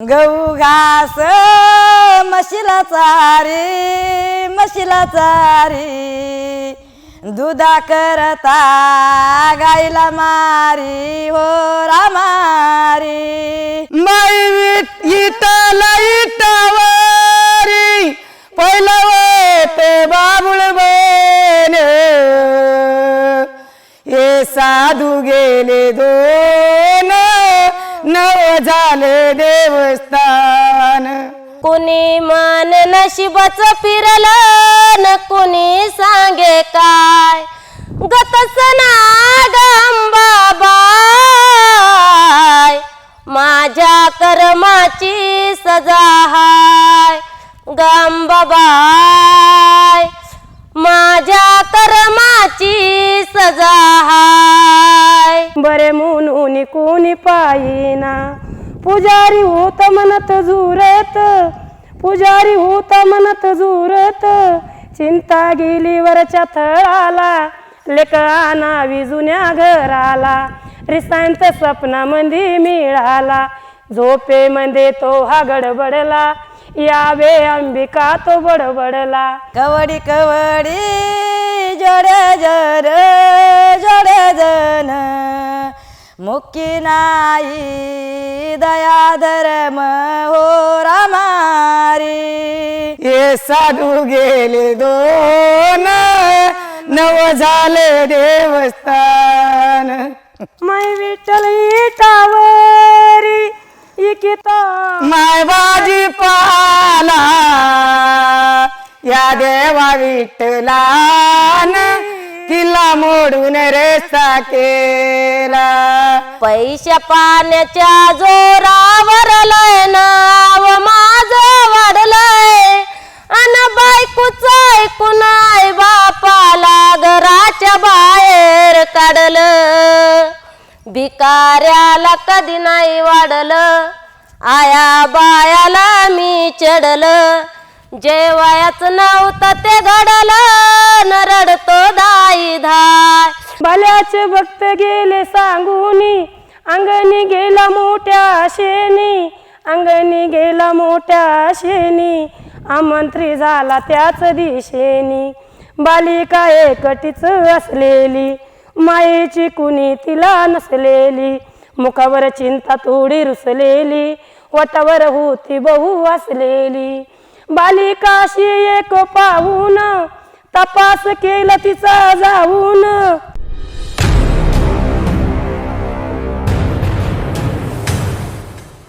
गहू घास म्हशीला चारी म्हशीला चारी. दुधा करता गाईला मारी हो रामारी. माई विट इटाला इटावारी पहिलं ते बाबुळ बन. हे साधू गेले दोन नव झाले देवस्थान. कुणी मन नशिबाच फिरलं न कुणी सांगे काय? गतसना गंबाबाय माझ्या कर्माची सजा हाय. गंबाबाय माझ्या कर्माची सजा हाय. बरे म्हणून कोणी पायीना. पुजारी होत म्हणत झुरत पुजारी होत म्हणत झुरत. चिंता गेली वरच्या थळाला लेकराना विजुन्या घराला. रिसांत स्वप्नामध्ये मिळाला झोपेमध्ये तो हा गडबडला. यावे अंबिका तो बडबडला. कवडी कवडी जड जड मुक्की नाही दया धर्म हो रामारी. हे साधू गेले दोन नव झाले देवस्थान. मै विठ्ठल इटावरी इकिता. माय बाजी पाला या देवा विठ्ठलान मोडून रेसा केला पैशा पाण्याच्या जोरावर लय नाव माझं वाढलंय. अन बायकोच ऐकून आई बापाला घराच्या बाहेर काढलं. भिकाऱ्याला कधी नाही वाढलं. आया बायाला मी चढलं जेवायच नव्हतं ते घडलं देवाचे भक्त गेले सांगूनी. अंगणी गेला मोठ्या आशेनी. अंगणी गेला मोठ्या आशेनी. आमंत्री झाला त्याच दिशेनी. बालिका एकटीच असलेली. मायेची कुणी तिला नसलेली. मुखावर चिंता थोडी रुसलेली. वटावर होती बहु असलेली बालिकाशी एक पाहून तपास केला तिचा जाऊन.